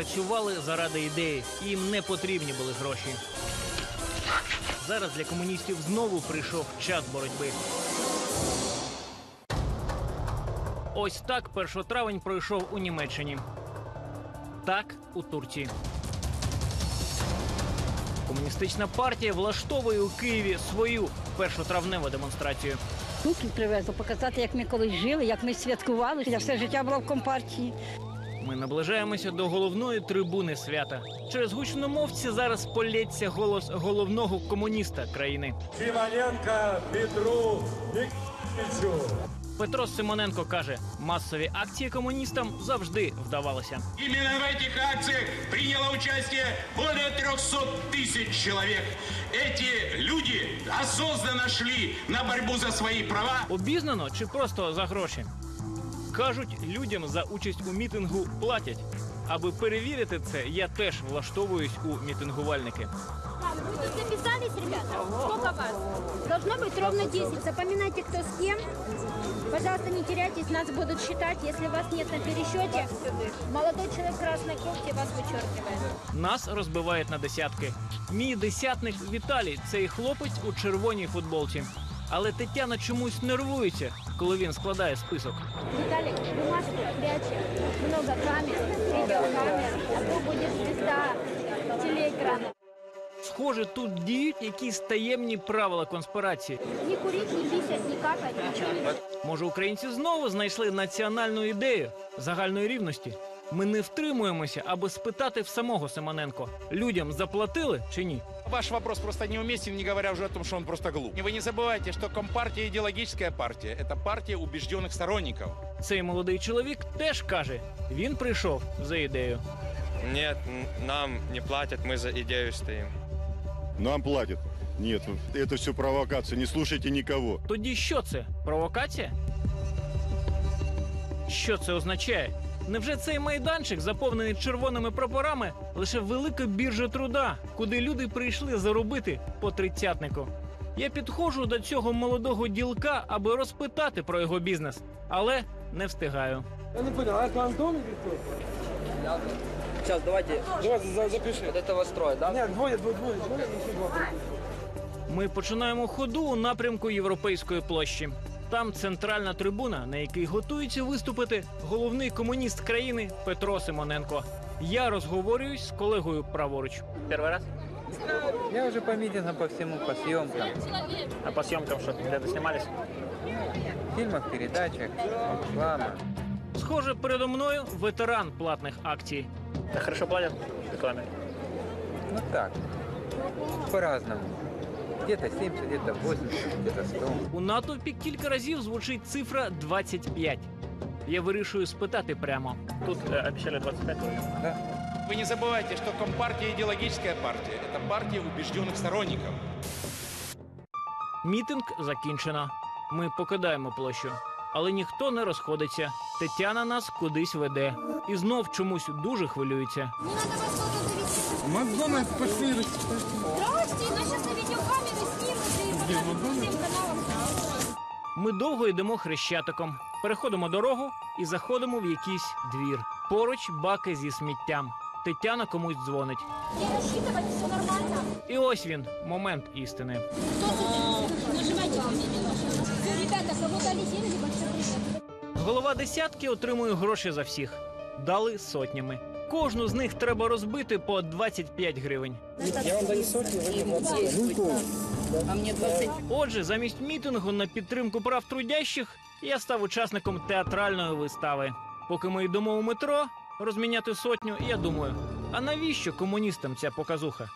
працювали заради ідеї. Їм не потрібні були гроші. Зараз для комуністів знову прийшов час боротьби. Ось так 1 травень пройшов у Німеччині. Так у Турції. Комуністична партія влаштовує у Києві свою першотравневу демонстрацію. Тут привезли показати, як ми колись жили, як ми святкували. Я все життя була в компартії. Ми наближаємося до головної трибуни свята. Через гучномовці зараз полється голос головного комуніста країни. Фимоненко Петру Никитичу. Петро Симоненко каже, масові акції комуністам завжди вдавалося. Именно в этих акциях приняло участие более 300 тысяч человек. Эти люди осознанно шли на борьбу за свои права. Обізнано чи просто за гроші? Кажуть, людям за участь у мітингу платять. Аби перевірити це, я теж влаштовуюсь у мітингувальники. Вы тут записались, ребята? Сколько вас? Должно быть ровно 10. Запоминайте, кто с кем. Пожалуйста, не теряйтесь, нас будут считать. Если вас нет на пересчете, молодой человек в красной кофте вас вычеркивает. Нас розбивають на десятки. Мій десятник Віталій цей хлопець у червоній футболці. Але Тетяна чомусь нервується, коли він складає список. Виталик, бумажку прячем. Много камер, видеокамер. А то будет звезда телеэкрана. Схоже, тут діють якісь таємні правила конспірації. Не курить, не писать, не какать, ничего не Може, українці знову знайшли національну ідею загальної рівності. Ми не втримуємося, аби спитати в самого Симоненко: людям заплатили чи ні? Ваш вопрос просто неуместен, не говоря уже о том, что он просто глуп. И вы не забывайте, что Компартия идеологическая партия. Это партия убежденных сторонников. Цей молодий чоловік теж каже: він прийшов за ідею. Нет, н- нам не платят, мы за идею стоим. Нам платят. Нет, это все провокация. Не слушайте никого. Тоді що це? Провокація? Що це означає? Невже цей майданчик, заповнений червоними прапорами, лише велика біржа труда, куди люди прийшли заробити по тридцятнику? Я підходжу до цього молодого ділка, аби розпитати про його бізнес, але не встигаю. Я не понял, а это Антон или кто? Сейчас давайте Давай за- запиши. вот этого строя, да? Нет, двое, двое, двое, двое, еще два. Ми починаємо ходу у напрямку Європейської площі. Там центральна трибуна, на якій готується виступити головний комуніст країни Петро Симоненко. Я розговорююсь з колегою праворуч. Перший раз? Я уже по митингам, по всему, по съемкам. А по зйомкам що де знімались? В фильмах, передачах, реклама. Схоже, передо мною ветеран платних акцій. Та хорошо платять рекламі. Ну так, по-разному. Где-то 70, где-то 80, где-то 100. У натовпі кілька разів звучить цифра 25. Я вирішую спитати прямо. Тут обіцяли 25 Да? Вы не забывайте, что Компартия идеологическая партия. Это партия убежденных сторонников. Мітинг закінчено. Ми покидаємо площу. Але ніхто не розходиться. Тетяна нас кудись веде. І знов чомусь дуже хвилюється. Не надо вас кто-то завести. Макдональдс пошли. Здрасте, нас сейчас на видеокамеры ми довго йдемо хрещатиком, переходимо дорогу і заходимо в якийсь двір. Поруч баки зі сміттям. Тетяна комусь дзвонить. Не рассчитывать, все нормально. І ось він, момент істини. Ребята, деньги, большой привет. Голова десятки отримує гроші за всіх. Дали сотнями. Кожну з них треба розбити по 25 гривень. А мені 20. Отже, замість мітингу на підтримку прав трудящих я став учасником театральної вистави. Поки ми йдемо у метро розміняти сотню, я думаю, а навіщо комуністам ця показуха?